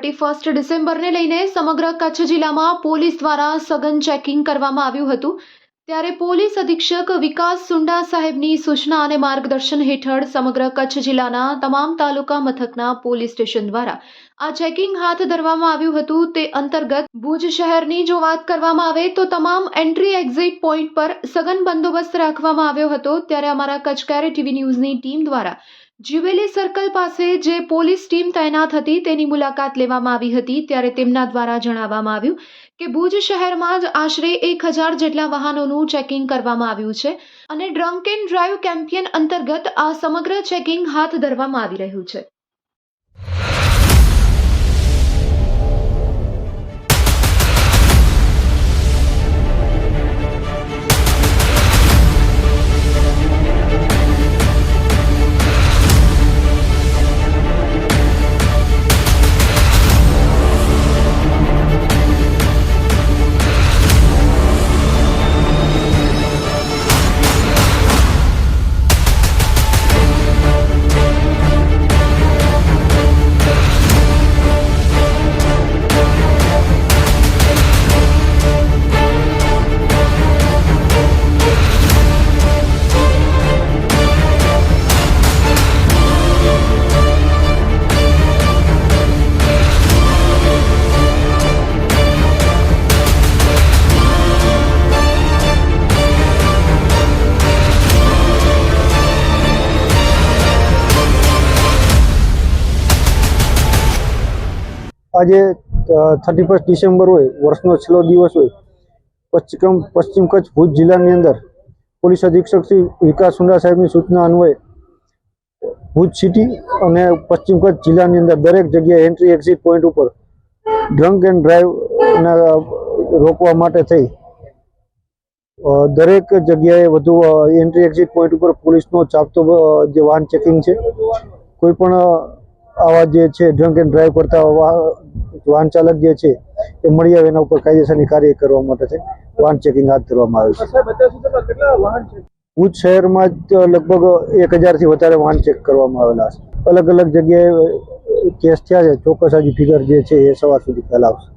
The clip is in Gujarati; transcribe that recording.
થર્ટી ફર્સ્ટ ડિસેમ્બરને લઈને સમગ્ર કચ્છ જિલ્લામાં પોલીસ દ્વારા સઘન ચેકિંગ કરવામાં આવ્યું હતું. ત્યારે પોલીસ અધિક્ષક વિકાસ સુંડા સાહેબની સૂચના અને માર્ગદર્શન હેઠળ સમગ્ર કચ્છ જિલ્લાના તમામ તાલુકા મથકના પોલીસ સ્ટેશન દ્વારા આ ચેકિંગ હાથ ધરવામાં આવ્યું હતું. તે અંતર્ગત ભુજ શહેરની જો વાત કરવામાં આવે તો તમામ એન્ટ્રી એક્ઝિટ પોઈન્ટ પર સઘન બંદોબસ્ત રાખવામાં આવ્યો હતો. ત્યારે અમારા કચ્છ કેરે ટીવી ન્યૂઝની ટીમ દ્વારા જ્યુબેલી સર્કલ પાસે જે પોલીસ ટીમ તૈનાત હતી તેની મુલાકાત લેવામાં આવી હતી ત્યારે તેમના દ્વારા જણાવવામાં આવ્યું કે ભુજ શહેરમાં જ આશરે એક હજાર જેટલા વાહનોનું ચેકિંગ કરવામાં આવ્યું છે અને ડ્રંક એન્ડ ડ્રાઈવ કેમ્પિયન અંતર્ગત આ સમગ્ર ચેકિંગ હાથ ધરવામાં આવી રહ્યું છે. આજે થર્ટી ફર્સ્ટ ડિસેમ્બર હોય, વર્ષનો છેલ્લો દિવસ હોય, પશ્ચિમ પશ્ચિમ કચ્છ, ભુજ જિલ્લાની અંદર પોલીસ અધિક્ષક શ્રી વિકાસ સુંડા સાહેબની સૂચના અન્વયે ભુજ સિટી અને પશ્ચિમ કચ્છ જિલ્લાની અંદર દરેક જગ્યાએ એન્ટ્રી એક્ઝિટ પોઈન્ટ ઉપર ડ્રંક એન્ડ ડ્રાઈવને રોકવા માટે થઈ. દરેક જગ્યાએ વધુ એન્ટ્રી એક્ઝિટ પોઈન્ટ ઉપર પોલીસનો ચાપતો જે વાહન ચેકિંગ છે, કોઈ પણ આવા જે છે ડ્રંક એન્ડ ડ્રાઈવ કરતા વાહન ચાલક જે છે એ મળી આવે એના ઉપર કાયદેસરની કાર્ય કરવા માટે છે. વાહન ચેકિંગ હાથ ધરવામાં આવે છે. ભુજ શહેરમાં જ લગભગ એક હજારથી વધારે વાહન ચેક કરવામાં આવેલા છે. અલગ અલગ જગ્યાએ કેસ થયા છે. ચોક્કસ હજી ફિગર જે છે એ સવાર સુધી ખ્યાલ આવશે